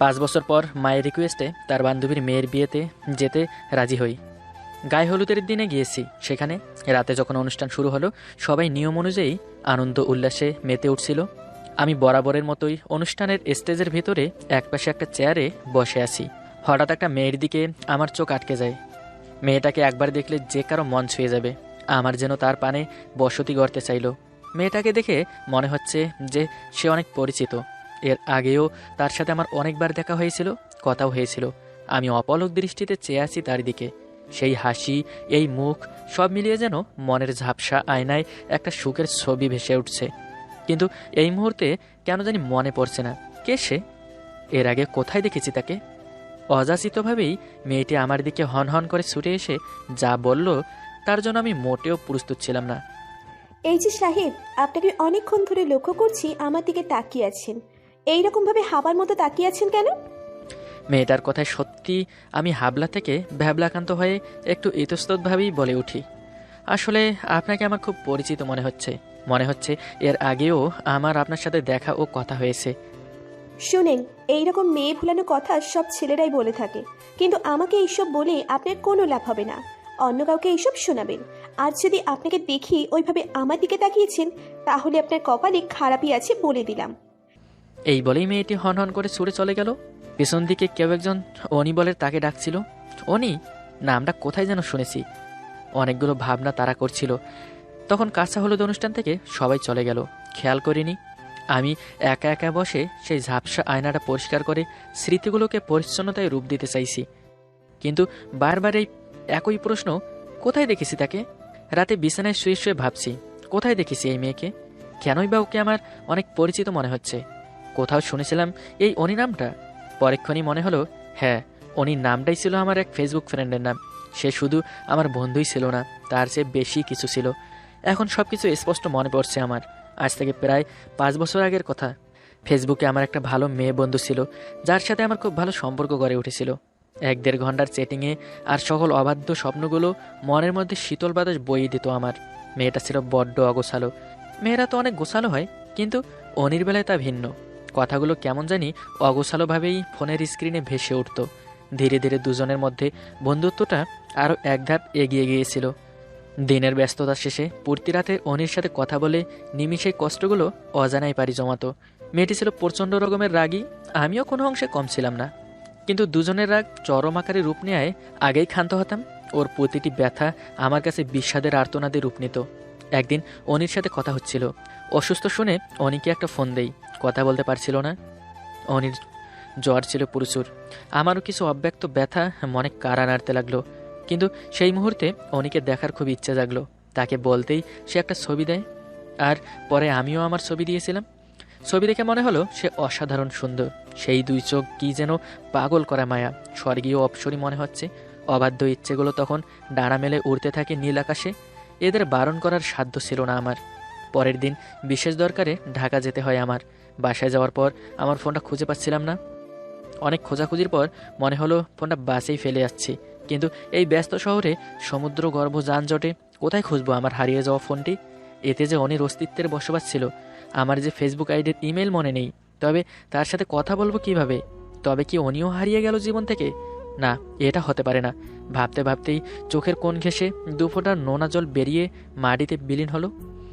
পাঁচ বছর পর মায়ের রিকোয়েস্টে তার বান্ধবীর মেয়ের বিয়েতে যেতে রাজি হই। গায়ে হলুদের দিনে গিয়েছি। সেখানে রাতে যখন অনুষ্ঠান শুরু হলো, সবাই নিয়ম অনুযায়ী আনন্দ উল্লাসে মেতে উঠছিল। আমি বরাবরের মতোই অনুষ্ঠানের স্টেজের ভেতরে একপাশে একটা চেয়ারে বসে আছি। হঠাৎ একটা মেয়ের দিকে আমার চোখ আটকে যায়। মেয়েটাকে একবার দেখলে যে কারও মন ছুঁয়ে যাবে। আমার যেন তার পানে বসতি গড়তে চাইলো। মেয়েটাকে দেখে মনে হচ্ছে যে সে অনেক পরিচিত। এর আগেও তার সাথে আমার অনেকবার দেখা হয়েছিল, কথাও হয়েছিল। আমি অপলক দৃষ্টিতে চেয়ে আছি তার দিকে। সেই হাসি, এই মুখ, সব মিলিয়ে যেন মনের ঝাপসা আয়নায় একটা সুখের ছবি ভেসে উঠছে। কিন্তু এই মুহূর্তে কেন জানি মনে পড়ছে না, কে সে? এর আগে কোথায় দেখেছি তাকে? অযাচিতভাবেই মেয়েটি আমার দিকে হন হন করে ছুটে এসে যা বলল, তার জন্য আমি মোটেও প্রস্তুত ছিলাম না। এই যে সাহেব, আপনাকে অনেকক্ষণ ধরে লক্ষ্য করছি, আমার দিকে তাকিয়ে আছেন। এইরকমভাবে হাবার মতো তাকিয়ে আছেন কেন? মেয়েটার কথায় সত্যি আমি হাবলা থেকে ভ্যাবলাকান্ত হয়ে একটু ইতস্ততভাবেই বলে উঠি। আসলে আপনাকে আমার খুব পরিচিত মনে হচ্ছে। মনে হচ্ছে এর আগেও আমার আপনার সাথে দেখা ও কথা হয়েছে। শুনেন এইরকম মেয়ে ভুলানো কথা সব ছেলেরাই বলে থাকে। কিন্তু আমাকে এইসব বলে আপনার কোনো লাভ হবে না। অন্য কাউকে এইসব শোনাবেন। আর যদি আপনাকে দেখি ওইভাবে আমার দিকে তাকিয়েছেন তাহলে আপনার কপালে খারাপই আছে বলে দিলাম। এই বলেই মেয়েটি হন হন করে ছুটে চলে গেল। পেছন দিকে কেউ একজন অনি বলে তাকে ডাকছিল। অনি, নামটা কোথায় যেন শুনেছি। অনেকগুলো ভাবনা তারা করছিল। তখন কাঁচা হলুদ অনুষ্ঠান থেকে সবাই চলে গেল। খেয়াল করিনি। আমি একা একা বসে সেই ঝাপসা আয়নাটা পরিষ্কার করে স্মৃতিগুলোকে পরিচ্ছন্নতায় রূপ দিতে চাইছি। কিন্তু বারবার এই একই প্রশ্ন, কোথায় দেখেছি তাকে? রাতে বিছানায় শুয়ে শুয়ে ভাবছি, কোথায় দেখেছি এই মেয়েকে? কেনই বা ওকে আমার অনেক পরিচিত মনে হচ্ছে। কোথাও শুনেছিলাম এই অনি নামটা। পরেক্ষণই মনে হলো হ্যাঁ অনি নামটাই ছিল আমার এক ফেসবুক ফ্রেন্ডের নাম। সে শুধু আমার বন্ধুই ছিল না, তার চেয়ে বেশি কিছু ছিল। এখন সব কিছু স্পষ্ট মনে পড়ছে আমার। আজ থেকে প্রায় পাঁচ বছর আগের কথা। ফেসবুকে আমার একটা ভালো মেয়ে বন্ধু ছিল, যার সাথে আমার খুব ভালো সম্পর্ক গড়ে উঠেছিল। এক দেড় ঘণ্টার চেটিংয়ে আর সকল অবাধ্য স্বপ্নগুলো মনের মধ্যে শীতল বাতাস বইয়ে দিত আমার। মেয়েটা ছিল বড্ড অগোছালো। মেয়েরা তো অনেক গোছালো হয়, কিন্তু অনির বেলায় তা ভিন্ন। কথাগুলো কেমন জানি অগোছালোভাবেই ফোনের স্ক্রিনে ভেসে উঠত। ধীরে ধীরে দুজনের মধ্যে বন্ধুত্বটা আরও এক ধাপ এগিয়ে গিয়েছিল। দিনের ব্যস্ততা শেষে পূর্তি রাতে অনির সাথে কথা বলে নিমিষে কষ্টগুলো অজানাই পারি জমাতো। মেয়েটি ছিল প্রচণ্ড রকমের রাগী, আমিও কোনো অংশে কম ছিলাম না। কিন্তু দুজনের রাগ চরম আকারে রূপ নেয় আগেই ক্ষান্ত হতাম। ওর প্রতিটি ব্যথা আমার কাছে বিষাদের আর্তনাদে রূপ নিত। একদিন অনির সাথে কথা হচ্ছিল। অসুস্থ শুনে অনিকে একটা ফোন দেই। কথা বলতে পারছিল না। অনির জ্বর ছিল প্রচুর। আমারও কিছু অব্যক্ত ব্যথা মনে কারা নাড়তে লাগল। কিন্তু সেই মুহূর্তে অনিকে দেখার খুব ইচ্ছা জাগলো। তাকে বলতেই সে একটা ছবি দেয়। আর পরে আমিও আমার ছবি দিয়েছিলাম। ছবি দেখে মনে হলো সে অসাধারণ সুন্দর। সেই দুই চোখ কি যেন পাগল করা মায়া। স্বর্গীয় অপসরী মনে হচ্ছে। অবাধ্য ইচ্ছেগুলো তখন ডানা মেলে উড়তে থাকে নীল আকাশে। এদের বারণ করার সাধ্য ছিল না আমার। পরের দিন বিশেষ দরকারে ঢাকা যেতে হয় আমার। বাসায় যাওয়ার পর আমার ফোনটা খুঁজে পাচ্ছিলাম না। অনেক খোঁজাখুঁজির পর মনে হলো ফোনটা বাসেই ফেলে যাচ্ছি কিন্তু এই ব্যস্ত শহরে সমুদ্র, গর্ভ, যানজটে কোথায় খুঁজবো আমার হারিয়ে যাওয়া ফোনটি? এতে যে অনির অস্তিত্বের বসবাস ছিল, আমার যে ফেসবুক আইডির ইমেল মনে নেই। তবে তার সাথে কথা বলব কীভাবে? তবে কি অনিও হারিয়ে গেল জীবন থেকে? না, এটা হতে পারে না। ভাবতে ভাবতেই চোখের কোণ ঘেঁষে দুফোটার নোনা জল বেরিয়ে মাটিতে বিলীন হলো।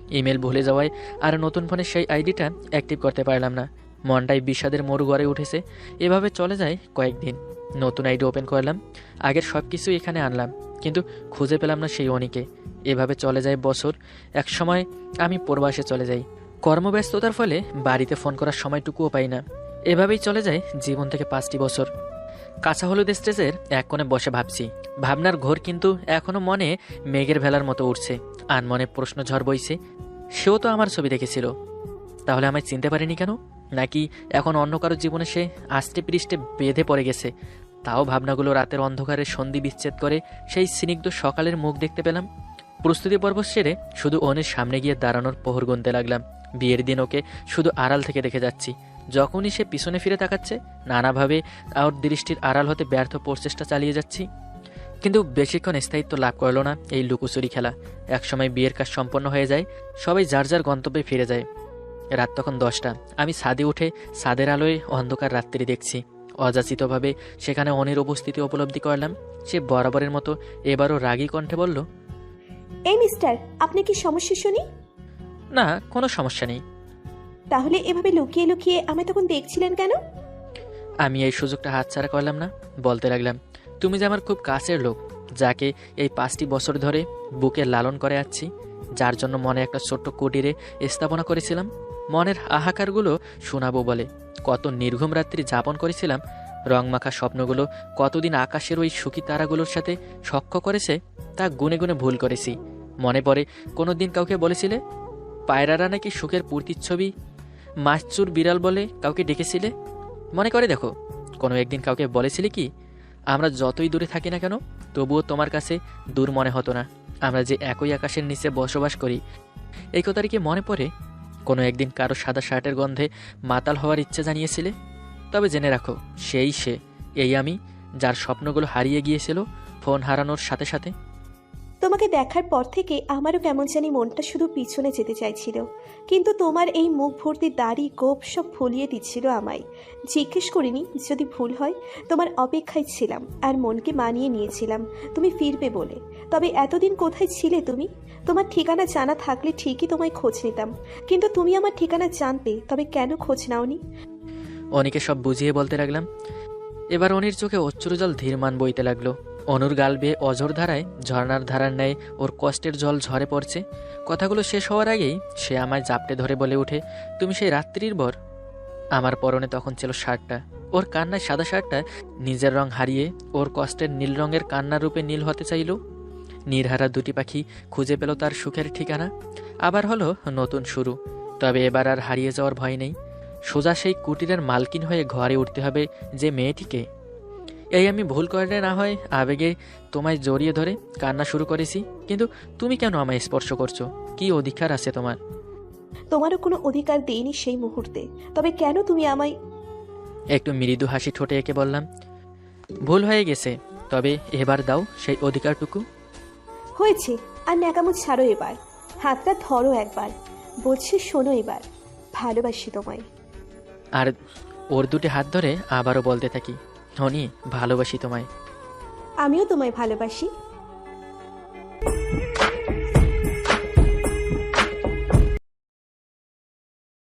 ইমেল ভুলে যাওয়ায় আর নতুন ফোনে সেই আইডিটা অ্যাক্টিভ করতে পারলাম না। মনটাই বিষাদের মরু গড়ে উঠেছে। এভাবে চলে যায় কয়েকদিন। নতুন আইডি ওপেন করলাম। আগের সব কিছু এখানে আনলাম। কিন্তু খুঁজে পেলাম না সেই অনিকে। এভাবে চলে যায় বছর। এক সময় আমি প্রবাসে চলে যাই। কর্মব্যস্ততার ফলে বাড়িতে ফোন করার সময়টুকুও পাই না। এভাবেই চলে যায় জীবন থেকে পাঁচটি বছর। কাঁচা হলুদ স্টেজের এক কোণে বসে ভাবছি। ভাবনার ঘোর কিন্তু এখনও মনে মেঘের ভেলার মতো উঠছে। আনমনে প্রশ্ন ঝড় বইছে। সেও তো আমার ছবি দেখেছিল। তাহলে আমায় চিনতে পারেনি কেন? নাকি এখন অন্য কারও জীবনে সে আষ্টে পৃষ্ঠে বেঁধে পড়ে গেছে? তাও ভাবনাগুলো রাতের অন্ধকারে সন্ধি বিচ্ছেদ করে সেই স্নিগ্ধ সকালের মুখ দেখতে পেলাম। প্রস্তুতি পর্ব সেরে শুধু অনের সামনে গিয়ে দাঁড়ানোর পোহর গুনতে লাগলাম। বিয়ের দিন ওকে শুধু আড়াল থেকে দেখে যাচ্ছি। যখনই সে পিছনে ফিরে তাকাচ্ছে নানাভাবে ওর দৃষ্টির আড়াল হতে ব্যর্থ প্রচেষ্টা চালিয়ে যাচ্ছি। কিন্তু বেশিক্ষণ স্থায়িত্ব লাভ করল না এই লুকোচুরি খেলা। একসময় বিয়ের কাজ সম্পন্ন হয়ে যায় সবাই যার যার গন্তব্যে ফিরে যায়। রাত তখন দশটা। আমি ছাদে উঠে ছাদের আলোয় অন্ধকার রাত্রি দেখছি। অযাচিতভাবে সেখানে অনির উপস্থিতি উপলব্ধি করলাম। সে বরাবরের মতো এবারও রাগী কণ্ঠে বলল এই মিস্টার আপনি কি সমস্যা শুনি? না কোনো সমস্যা নেই। তাহলে এভাবে লুকিয়ে লুকিয়ে আমায় তখন দেখছিলেন কেন? আমি এই সুযোগটা হাতছাড়া করলাম না, বলতে লাগলাম, তুমি যে আমার খুব কাছের লোক, যাকে এই পাঁচটি বছর ধরে বুকে লালন করে আছি, যার জন্য মনে একটা ছোট্ট কুটিরে স্থাপনা করেছিলাম, মনের হাহাকারগুলো শোনাবো বলে, কত নির্ঘুম রাত্রি যাপন করেছিলাম, রংমাখা স্বপ্নগুলো কতদিন আকাশের ওই সুখী তারাগুলোর সাথে সখ্য করেছে, তা গুনে গুনে ভুল করেছি, মনে পড়ে কোনো দিন কাউকে বলেছিলে, পায়রারা নাকি সুখের প্রতিচ্ছবি মাছচুর বিড়াল বলে কাউকে ডেকেছিলে? মনে করে দেখো, কোনো একদিন কাউকে বলেছিলে কি, আমরা যতই দূরে থাকি না কেন, তবুও তোমার কাছে দূর মনে হতো না। আমরা যে একই আকাশের নিচে বসবাস করি, এই কথাটি কি মনে পড়ে? কোনো একদিন কারও সাদা শার্টের গন্ধে মাতাল হওয়ার ইচ্ছে জানিয়েছিলে? তবে জেনে রাখো, সেই সে, এই আমি, যার স্বপ্নগুলো হারিয়ে গিয়েছিল, ফোন হারানোর সাথে সাথে। তোমাকে দেখার পর থেকে আমারও কেমন জানি মনটা শুধু পিছনে যেতে চাইছিল। কিন্তু তোমার এই মুখ ভর্তি দাড়ি গোপ সব ফুলিয়ে দিচ্ছিল আমায়। জিজ্ঞেস করিনি, যদি ভুল হয়, তোমার অপেক্ষায় ছিলাম আর মনকে মানিয়ে নিয়েছিলাম। তুমি ফিরবে বলে। তবে এতদিন কোথায় ছিলে তুমি? তোমার ঠিকানা জানা থাকলে ঠিকই তোমায় খোঁজ নিতাম। কিন্তু তুমি আমার ঠিকানা জানতে তবে কেন খোঁজ নাওনি? অনেকে সব বুঝিয়ে বলতে লাগলাম। এবার অনির চোখে অচ্ছুরজল ধীরমান বইতে লাগল। অনুর গাল বেয়ে অঝোর ধারায় ঝর্নার ধারার ন্যায় ওর কষ্টের জল ঝরে পড়ছে। কথাগুলো শেষ হওয়ার আগেই সে আমায় জাপটে ধরে বলে ওঠে, তুমি সেই রাত্রির বর। আমার পরনে তখন ছিল শার্টটা। ওর কান্নায় সাদা শার্টটা নিজের রং হারিয়ে ওর কষ্টের নীল রঙের কান্নার রূপে নীল হতে চাইল। নির্হারা দুটি পাখি খুঁজে পেল তার সুখের ঠিকানা। আবার হলো নতুন শুরু। তবে এবার আর হারিয়ে যাওয়ার ভয় নেই। সোজা সেই কুটিরের মালকিন হয়ে ঘরে উঠতে হবে যে মেয়েটিকে এই আমি ভুল করলে না হয় আবেগে তোমায় জড়িয়ে ধরে কান্না শুরু করেছি কিন্তু তুমি কেন আমায় স্পর্শ করছ? কি অধিকার আছে তোমার? তোমারও কোনো অধিকার দেইনি সেই মুহূর্তে। তবে কেন তুমি আমায় একটু মৃদু হাসি ঠোঁটে এঁকে বললাম ভুল হয়ে গেছে তবে এবার দাও সেই অধিকারটুকু। হয়েছে আর ন্যাকামো ছাড়ো এবার। হাতটা ধরো একবার। বলছি শোনো এবার। ভালোবাসি তোমায়। আর ওর দুটি হাত ধরে আবারও বলতে থাকি হনি ভালোবাসি তোমায়। আমিও তোমায় ভালোবাসি।